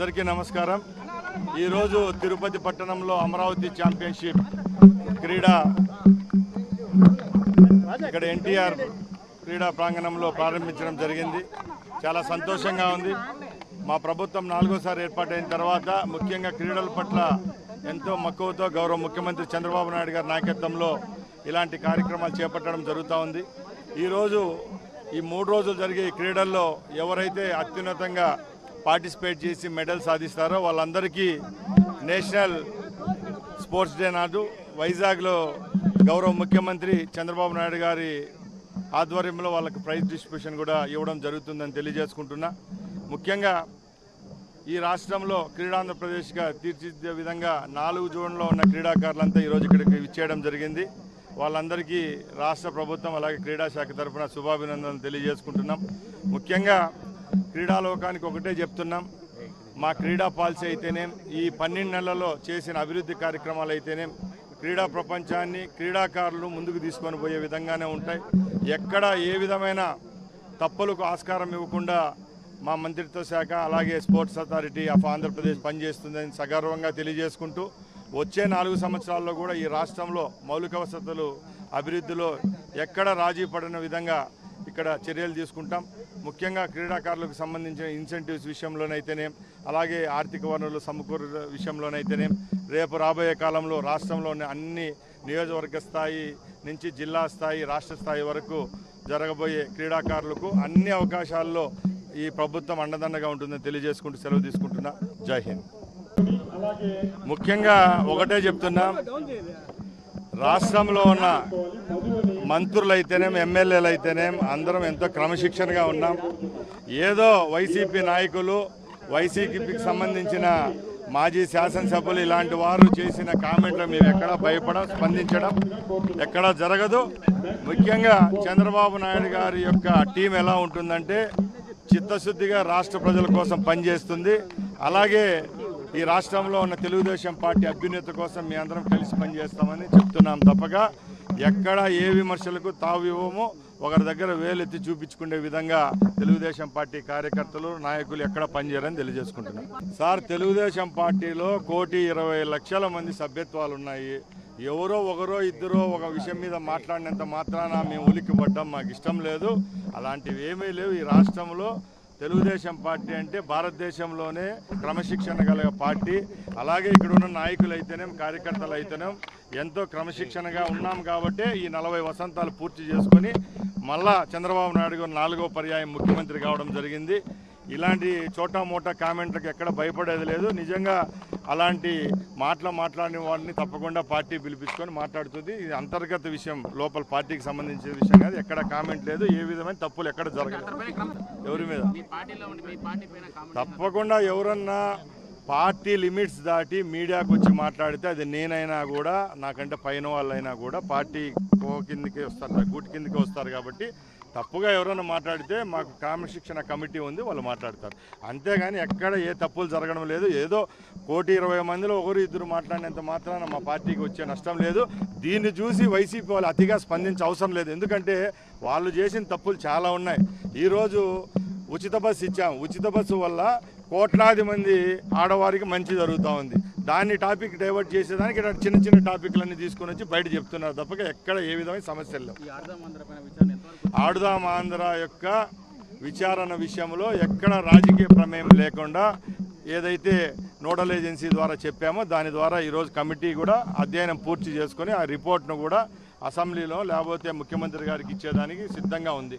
అందరికీ నమస్కారం. ఈరోజు తిరుపతి పట్టణంలో అమరావతి ఛాంపియన్షిప్ క్రీడా ఇక్కడ ఎన్టీఆర్ క్రీడా ప్రాంగణంలో ప్రారంభించడం జరిగింది. చాలా సంతోషంగా ఉంది. మా ప్రభుత్వం నాలుగోసారి ఏర్పాటైన తర్వాత ముఖ్యంగా క్రీడల పట్ల ఎంతో మక్కువతో గౌరవ ముఖ్యమంత్రి చంద్రబాబు నాయుడు గారి నాయకత్వంలో ఇలాంటి కార్యక్రమాలు చేపట్టడం జరుగుతూ ఉంది. ఈరోజు ఈ మూడు రోజులు జరిగే ఈ క్రీడల్లో ఎవరైతే అత్యున్నతంగా పార్టిసిపేట్ చేసి మెడల్ సాధిస్తారో వాళ్ళందరికీ నేషనల్ స్పోర్ట్స్ డే నాడు వైజాగ్లో గౌరవ ముఖ్యమంత్రి చంద్రబాబు నాయుడు గారి ఆధ్వర్యంలో వాళ్ళకి ప్రైజ్ డిస్ట్రిబ్యూషన్ కూడా ఇవ్వడం జరుగుతుందని తెలియజేసుకుంటున్నా. ముఖ్యంగా ఈ రాష్ట్రంలో క్రీడాంధ్రప్రదేశ్గా తీర్చిదిద్దే విధంగా నాలుగు జోన్లో ఉన్న క్రీడాకారులంతా ఈరోజు ఇక్కడికి ఇచ్చేయడం జరిగింది. వాళ్ళందరికీ రాష్ట్ర ప్రభుత్వం అలాగే క్రీడాశాఖ తరఫున శుభాభినందనలు తెలియజేసుకుంటున్నాం. ముఖ్యంగా క్రీడాలోకానికి ఒకటే చెప్తున్నాం. మా క్రీడా పాలసీ అయితేనేం ఈ పన్నెండు నెలల్లో చేసిన అభివృద్ధి కార్యక్రమాలు అయితేనేం క్రీడా ప్రపంచాన్ని క్రీడాకారులు ముందుకు తీసుకొని పోయే విధంగానే ఉంటాయి. ఎక్కడ ఏ విధమైన తప్పులకు ఆస్కారం ఇవ్వకుండా మా మంత్రిత్వ శాఖ అలాగే స్పోర్ట్స్ అథారిటీ ఆఫ్ ఆంధ్రప్రదేశ్ పనిచేస్తుందని సగర్వంగా తెలియజేసుకుంటూ వచ్చే నాలుగు సంవత్సరాల్లో కూడా ఈ రాష్ట్రంలో మౌలిక వసతులు అభివృద్ధిలో ఎక్కడ రాజీ పడిన విధంగా ఇక్కడ చర్యలు తీసుకుంటాం. ముఖ్యంగా క్రీడాకారులకు సంబంధించిన ఇన్సెంటివ్స్ విషయంలోనైతేనేం అలాగే ఆర్థిక వనరులు సమకూరు విషయంలోనైతేనేం రేపు రాబోయే కాలంలో రాష్ట్రంలోని అన్ని నియోజకవర్గ స్థాయి నుంచి జిల్లా స్థాయి రాష్ట్ర స్థాయి వరకు జరగబోయే క్రీడాకారులకు అన్ని అవకాశాల్లో ఈ ప్రభుత్వం అండదండగా ఉంటుందని తెలియజేసుకుంటూ సెలవు తీసుకుంటున్నా. జై హింద్. ముఖ్యంగా ఒకటే చెప్తున్నా రాష్ట్రంలో ఉన్న మంత్రులు అయితేనేం ఎమ్మెల్యేలు అయితేనేం అందరం ఎంతో క్రమశిక్షణగా ఉన్నాం. ఏదో వైసీపీ నాయకులు వైసీపీకి సంబంధించిన మాజీ శాసనసభ్యులు ఇలాంటి వారు చేసిన కామెంట్లు మేము ఎక్కడా భయపడం స్పందించడం ఎక్కడా జరగదు. ముఖ్యంగా చంద్రబాబు నాయుడు గారి యొక్క టీం ఎలా ఉంటుందంటే చిత్తశుద్ధిగా రాష్ట్ర ప్రజల కోసం పనిచేస్తుంది. అలాగే ఈ రాష్ట్రంలో ఉన్న తెలుగుదేశం పార్టీ అభ్యున్నత కోసం మీ అందరం కలిసి పనిచేస్తామని చెప్తున్నాం తప్పగా. ఎక్కడ ఏ విమర్శలకు తావు ఇవ్వమో ఒకరి దగ్గర వేలెత్తి చూపించుకునే విధంగా తెలుగుదేశం పార్టీ కార్యకర్తలు నాయకులు ఎక్కడ పనిచేయరని తెలియజేసుకుంటున్నాం. సార్ తెలుగుదేశం పార్టీలో కోటి ఇరవై లక్షల మంది సభ్యత్వాలు ఉన్నాయి ఎవరో ఒకరో ఇద్దరో ఒక విషయం మీద మాట్లాడినంత మాత్రాన మేము ఉలిక్కి మాకు ఇష్టం లేదు. అలాంటివి ఏమీ లేవు. ఈ రాష్ట్రంలో తెలుగుదేశం పార్టీ అంటే భారతదేశంలోనే క్రమశిక్షణ గల పార్టీ. అలాగే ఇక్కడ ఉన్న నాయకులు అయితేనేం కార్యకర్తలు అయితేనేం ఎంతో క్రమశిక్షణగా ఉన్నాం కాబట్టి ఈ నలభై వసంతాలు పూర్తి చేసుకొని మళ్ళా చంద్రబాబు నాయుడు గారు నాలుగో పర్యాయం ముఖ్యమంత్రి కావడం జరిగింది. ఇలాంటి చోటా మోటా కామెంట్లకు ఎక్కడ భయపడేది లేదు. నిజంగా అలాంటి మాటలు మాట్లాడిన వాడిని తప్పకుండా పార్టీ పిలిపించుకొని మాట్లాడుతుంది. ఇది అంతర్గత విషయం. లోపల పార్టీకి సంబంధించిన విషయం కాదు. ఎక్కడ కామెంట్ లేదు. ఏ విధమైన తప్పులు ఎక్కడ జరగలేదు. ఎవరి మీద? తప్పకుండా ఎవరన్నా పార్టీ లిమిట్స్ దాటి మీడియాకు వచ్చి మాట్లాడితే అది నేనైనా కూడా నాకంటే పైన వాళ్ళైనా కూడా పార్టీ కో కిందకి వస్తారు గూటి కిందకి వస్తారు కాబట్టి తప్పుగా ఎవరైనా మాట్లాడితే మాకు క్రమశిక్షణ కమిటీ ఉంది వాళ్ళు మాట్లాడతారు. అంతేగాని ఎక్కడ ఏ తప్పులు జరగడం లేదు. ఏదో కోటి ఇరవై మందిలో ఒకరు ఇద్దరు మాట్లాడినంత మాత్రాన మా పార్టీకి వచ్చే నష్టం లేదు. దీన్ని చూసి వైసీపీ వాళ్ళు అతిగా స్పందించే అవసరం లేదు. ఎందుకంటే వాళ్ళు చేసిన తప్పులు చాలా ఉన్నాయి. ఈరోజు ఉచిత బస్సు ఇచ్చాం. ఉచిత బస్సు వల్ల కోట్లాది మంది ఆడవారికి మంచి జరుగుతూ ఉంది. దాన్ని టాపిక్ డైవర్ట్ చేసేదానికి ఇక్కడ చిన్న చిన్న టాపిక్లన్నీ తీసుకొని వచ్చి బయట చెప్తున్నారు తప్పక ఎక్కడ ఏ విధమైన సమస్యలు లేవు. ఆడుదాం ఆంధ్ర యొక్క విచారణ విషయంలో ఎక్కడ రాజకీయ ప్రమేయం లేకుండా ఏదైతే నోడల్ ఏజెన్సీ ద్వారా చెప్పామో దాని ద్వారా ఈరోజు కమిటీ కూడా అధ్యయనం పూర్తి చేసుకొని ఆ రిపోర్ట్ను కూడా అసెంబ్లీలో లేకపోతే ముఖ్యమంత్రి గారికి ఇచ్చేదానికి సిద్ధంగా ఉంది.